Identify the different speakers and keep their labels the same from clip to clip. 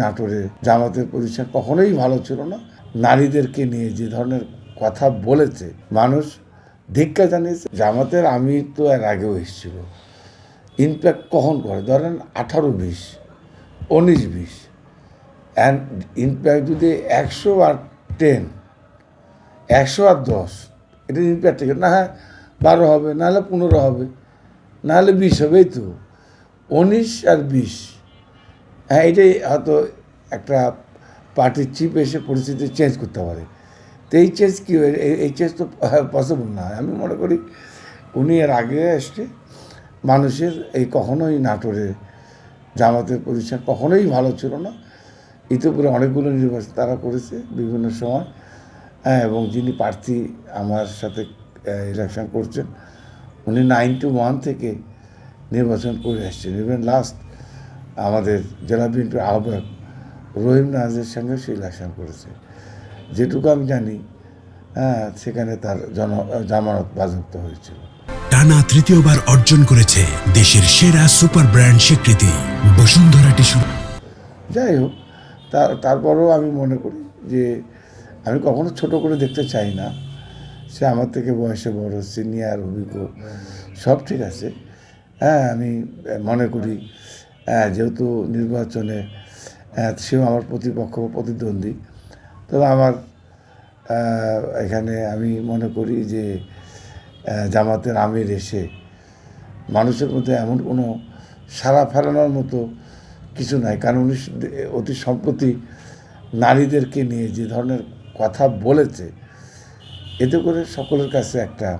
Speaker 1: নাটোরে জামাতের পজিশন কখনোই ভালো ছিল না। নারীদেরকে নিয়ে যে ধরনের কথা বলেছে, মানুষ ধিক্কা জানিয়েছে, জামাতের আমি তো এর আগেও এসেছিল। ইনপ্যাক্ট কখন করে? ধরেন আঠারো বিশ, উনিশ বিশ। অ্যান্ড ইনপ্যাক্ট যদি একশো আর টেন একশো আর দশ, এটা ইনপ্যাক্ট থেকে, না হ্যাঁ বারো হবে নাহলে পনেরো হবে নাহলে বিশ হবে এই তো। উনিশ আর বিশ হ্যাঁ এটাই হয়তো একটা পার্টির চিফ এসে পরিস্থিতি চেঞ্জ করতে পারে। তো এই চেঞ্জ কী হয়? এই- চেঞ্জ তো পসিবল না। আমি মনে করি উনি এর আগে এসছে। মানুষের এই কখনোই নাটোরে জামাতের পজিশন কখনোই ভালো ছিল না। ইতিপূর্বে অনেকগুলো নির্বাচন তারা করেছে বিভিন্ন সময়। হ্যাঁ এবং যিনি প্রার্থী আমার সাথে ইলেকশন করছেন, উনি নাইন টু ওয়ান থেকে নির্বাচন করে আসছেন ইভেন লাস্ট আমাদের জেলা বিএনপির আহ্বায়ক রহিম নাজের সঙ্গে ইলেকশন করেছে। যেটুকু আমি জানি হ্যাঁ সেখানে তার জন জামানত বাজেয়াপ্ত হয়েছিল।
Speaker 2: টানা তৃতীয়বার অর্জন করেছে দেশের সেরা সুপার ব্র্যান্ড স্বীকৃতি বসুন্ধরা টিস্যু।
Speaker 1: যাই হোক তার তারপরেও আমি মনে করি যে আমি কখনো ছোট করে দেখতে চাই না। সে আমার থেকে বয়সে বড় সিনিয়র অভিজ্ঞ সব ঠিক আছে। হ্যাঁ আমি মনে করি যেহেতু নির্বাচনে হ্যাঁ, সেও আমার প্রতিপক্ষ প্রতিদ্বন্দ্বী। তবে আমার এখানে আমি মনে করি যে জামাতের আমির এসে মানুষের মধ্যে এমন কোনো সারা ফেলানোর মতো কিছু নাই। কারণ উনি অতি সম্প্রতি নারীদেরকে নিয়ে যে ধরনের কথা বলেছে এতে করে সকলের কাছে একটা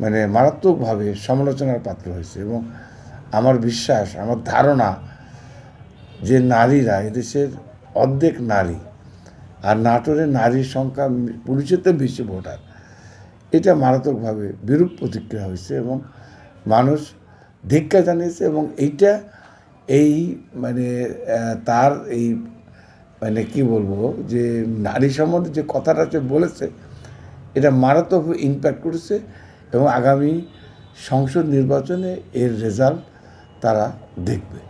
Speaker 1: মানে মারাত্মকভাবে সমালোচনার পাত্র হয়েছে এবং আমার বিশ্বাস, আমার ধারণা যে নারীরা এদেশের অর্ধেক নারী আর নাটোরে নারীর সংখ্যা পুরুষের তো বেশি ভোটার, এটা মারাত্মকভাবে বিরূপ প্রতিক্রিয়া হয়েছে এবং মানুষ ধিক্ষা জানিয়েছে এবং এইটা এই মানে তার এই মানে কি বলব, যে নারী সম্বন্ধে যে কথাটা সে বলেছে, এটা মারাত্মক ইম্প্যাক্ট করেছে এবং আগামী সংসদ নির্বাচনে এর রেজাল্ট তারা দেখবে।